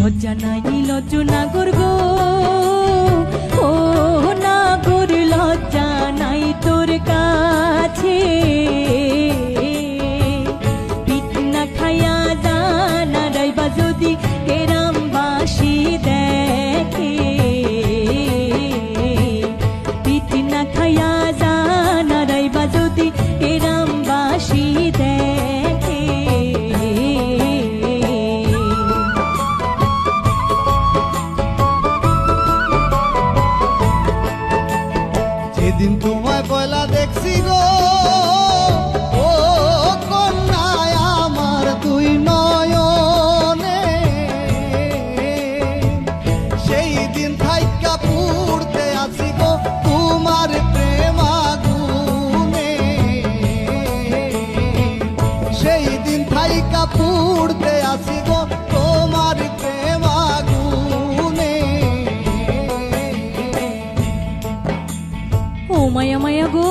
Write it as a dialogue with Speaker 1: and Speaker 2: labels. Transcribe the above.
Speaker 1: লজ্জা নাই লজ্জ না গো
Speaker 2: যেদিন তোমায় পয়লা দেখছি গো। ও কন্যায়, আমার দুই নয়নে। সেই দিন থাইকা পুড়তে আসি গো তোমার প্রেম আগুনে সেই দিন থাইকা পুড়তে আসি গো
Speaker 1: ও মায়া মায়া গো